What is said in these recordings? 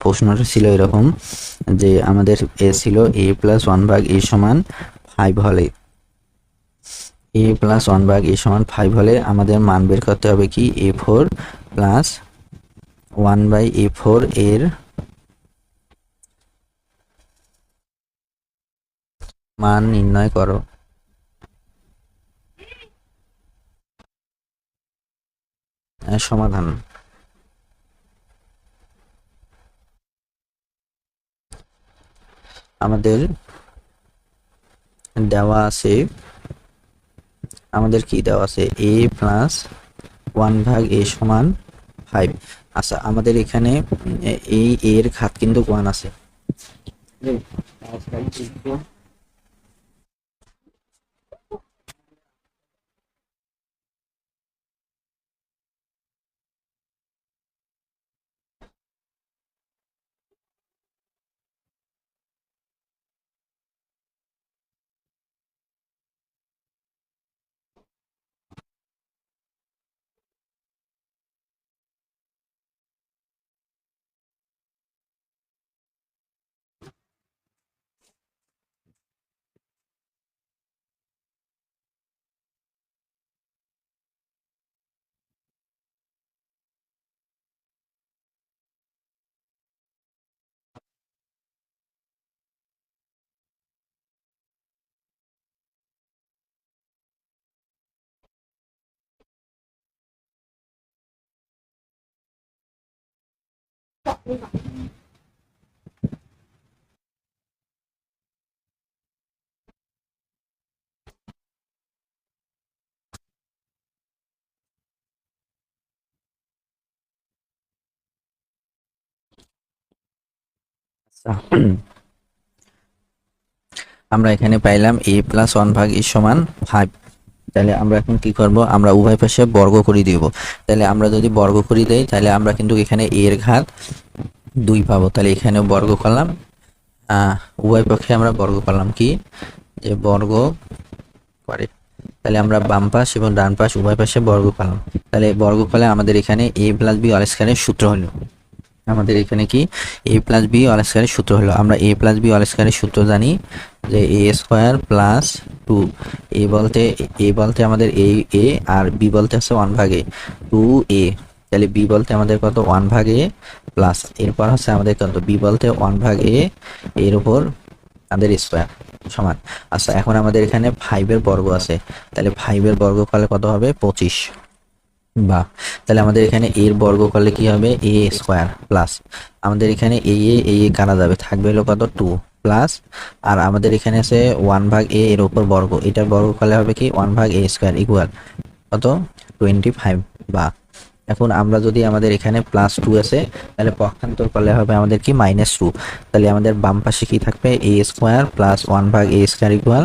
প্রশ্নটা ছিল এরকম যে আমাদের এ ছিল এ প্লাস ওয়ান ভাগ এ সমান ফাইভ হলে। এ প্লাস ওয়ান ভাগ এ সমান ফাইভ হলে আমাদের মান বের করতে হবে কি? A four plus one by a four এর মান নির্ণয় করো। সমাধান। আমাদের দেওয়া আছে, আমাদের কি দেওয়া আছে? এ প্লাস ওয়ান ভাগ এ সমান ফাইভ আচ্ছা আমাদের এখানে এই এর ঘাত কিন্তু ওয়ান আছে। আমরা এখানে পাইলাম এ প্লাস ওয়ান ভাগ এ সমান ফাইভ তাহলে আমরা এখন কি করব? আমরা উভয় পাশে বর্গ করে দিব। তাহলে আমরা যদি বর্গ করে দেই, তাহলে আমরা কিন্তু এখানে এর ঘাত দুই পাবো, তাহলে এখানে বর্গ করলাম। উভয় পক্ষে আমরা বর্গ করলাম কি? যে বর্গ করে। তাহলে আমরা বাম পাশ এবং ডান পাশ উভয় পাশে বর্গ করলাম। তাহলে বর্গ করলে আমাদের এখানে এ প্লাস বি অল স্কয়ারের সূত্র হলো। আমাদের এখানে কি? এ প্লাস বি অল স্কয়ারের সূত্র হলো। আমরা এ প্লাস বি অল স্কয়ারের সূত্র জানি যে a square plus two a বলতে এ বলতে আমাদের এ এ আর বি বলতে আছে ওয়ান ভাগ টু এ তাহলে বি বলতে আমাদের কত? ওয়ান ভাগ এ প্লাস এরপর হচ্ছে আমাদের কত? বি বলতে ওয়ান ভাগ এ এর উপর আমাদের স্কোয়ার সমান। আচ্ছা এখন আমাদের এখানে ফাইভের বর্গ আছে। তাহলে ফাইভের বর্গ করলে কত হবে? পঁচিশ। বা, তাহলে আমাদের এখানে এর বর্গ করলে কি হবে? এ স্কোয়ার প্লাস আমাদের এখানে এ এ এ এ কানা যাবে। থাকবে হলো কত? টু প্লাস আর আমাদের এখানে আছে ওয়ান ভাগ এ এর উপর বর্গ। এটার বর্গ করলে হবে কি? ওয়ান ভাগ এ স্কোয়ার ইকুয়াল কত? টোয়েন্টি ফাইভ বা এখন আমরা যদি আমাদের এখানে প্লাস টু আছে, তাহলে পক্ষান্তর করলে হবে আমাদের কি মাইনাস টু তাহলে আমাদের বাম পাশে কি থাকবে? এ স্কোয়ার প্লাস ওয়ান ভাগ a square equal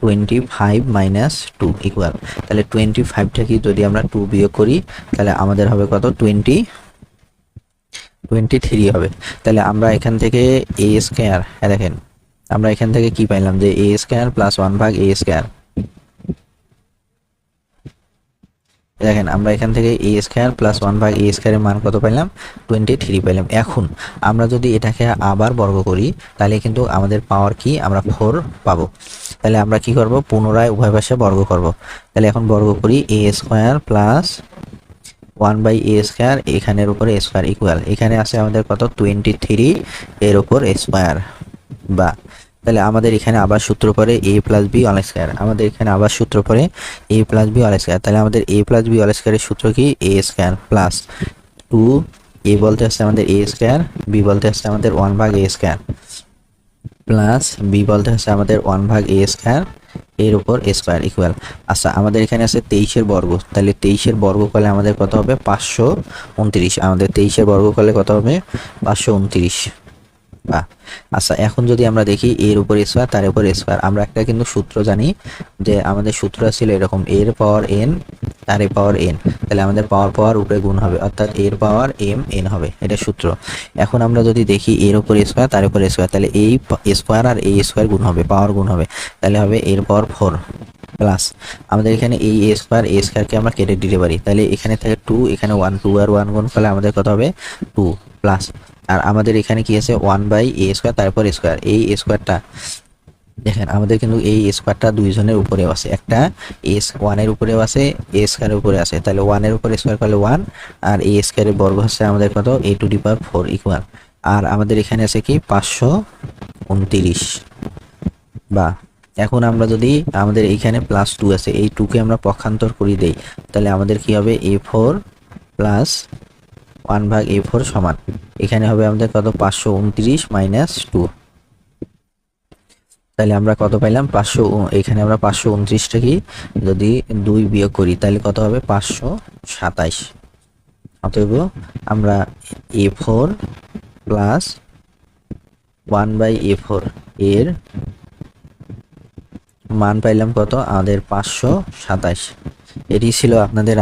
twenty five minus two equal তাহলে টোয়েন্টি ফাইভটা কি যদি আমরা টু বিয়োগ করি, তাহলে আমাদের হবে কত? টোয়েন্টি টোয়েন্টি থ্রি হবে। তাহলে আমরা এখান থেকে এ স্কোয়ার হ্যাঁ দেখেন, আমরা এখান থেকে কি পাইলাম যে এ স্কোয়ার প্লাস ওয়ান ভাগ এ স্কোয়ার দেখেন, আমরা এখান থেকে এ স্কোয়ার প্লাস ওয়ান ভাগ এ স্কোয়ারের মান কত পাইলাম? টোয়েন্টি থ্রি পাইলাম। এখন, আমরা যদি এটাকে আবার বর্গ করি, তাহলে কিন্তু আমাদের পাওয়ার কি? আমরা ফোর পাবো। তাহলে আমরা কি করব? পুনরায় উভয় পাশে বর্গ করব। তাহলে এখন বর্গ করি a square plus one by a square এখানের উপরে স্কোয়ার ইকুয়াল এখানে আছে আমাদের কত? টোয়েন্টি থ্রি এর উপর স্কোয়ার বা তাহলে আমাদের এখানে আবার সূত্র পরে a plus b all square আমাদের এখানে আবার সূত্র পরে a plus b all square তাহলে আমাদের এ প্লাস বি অল স্কোয়ারের সূত্র কি? A square plus two a বলতে আসছে আমাদের এ স্কোয়ার বি বলতে আসছে আমাদের ওয়ান ভাগ এ স্কোয়ার প্লাস বি বলতে হচ্ছে আমাদের ওয়ান ভাগ এ স্কোয়ার এর উপর স্কোয়ার ইকুয়াল আচ্ছা আমাদের এখানে আছে তেইশের বর্গ। তাহলে তেইশের বর্গ করলে আমাদের কত হবে? পাঁচশো উনত্রিশ। আমাদের তেইশের বর্গ করলে কত হবে? পাঁচশো উনত্রিশ। বা আচ্ছা এখন যদি আমরা দেখি এর উপর স্কোয়ার তার উপর স্কোয়ার আমরা একটা কিন্তু সূত্র জানি যে আমাদের সূত্র ছিল এরকম এর পাওয়ার এন তার পাওয়ার এন তাহলে আমাদের পাওয়ার পাওয়ার উপরে গুণ হবে, অর্থাৎ এর পাওয়ার এম এন হবে, এটা সূত্র। এখন আমরা যদি দেখি এর উপর স্কোয়ার তার উপর স্কোয়ার তাহলে এই স্কোয়ার আর এই স্কোয়ার গুণ হবে পাওয়ার গুণ হবে, তাহলে হবে এর পাওয়ার ফোর প্লাস আমাদের এখানে এই এ স্কোয়ার এ স্কোয়ারকে আমরা কেটে দিতে পারি, তাহলে এখানে থেকে টু এখানে ওয়ান টু আর ওয়ান গুণ ফলে আমাদের কত হবে? টু প্লাস আর আমাদের এখানে কি আছে? ওয়ান বাই এ স্কোয়ার তারপর স্কোয়ার এই স্কোয়ারটা দেখেন, আমাদের কিন্তু এই স্কোয়ারটা দুইজনের উপরেও আছে। একটা এস ওয়ানের উপরেও আছে এ স্কোয়ারের উপরে আছে। তাহলে ওয়ানের উপরে স্কোয়ার করলে ওয়ান আর এ স্কোয়ারের বর্গ হচ্ছে আমাদের কত? A to the power four equal আর আমাদের এখানে আছে কি? পাঁচশো উনতিরিশ। বা, এখন আমরা যদি আমাদের এইখানে প্লাস টু আছে, এই টুকে আমরা পক্ষান্তর করি দেই, তাহলে আমাদের কি হবে? এ ফোর প্লাস ওয়ান ভাগ এ ফোর সমান। এখানে হবে আমাদের কত? পাঁচশো উনত্রিশ মাইনাস টু। তাহলে আমরা কত পাইলাম? পাঁচশো এখানে আমরা পাঁচশো উনত্রিশটা কি যদি দুই বিয়োগ করি, তাহলে কত হবে? পাঁচশো সাতাইশ। অতএব আমরা a four plus one by a four এর মান পাইলাম কত? আমাদের পাঁচশো সাতাইশ। এটি ছিল আপনাদের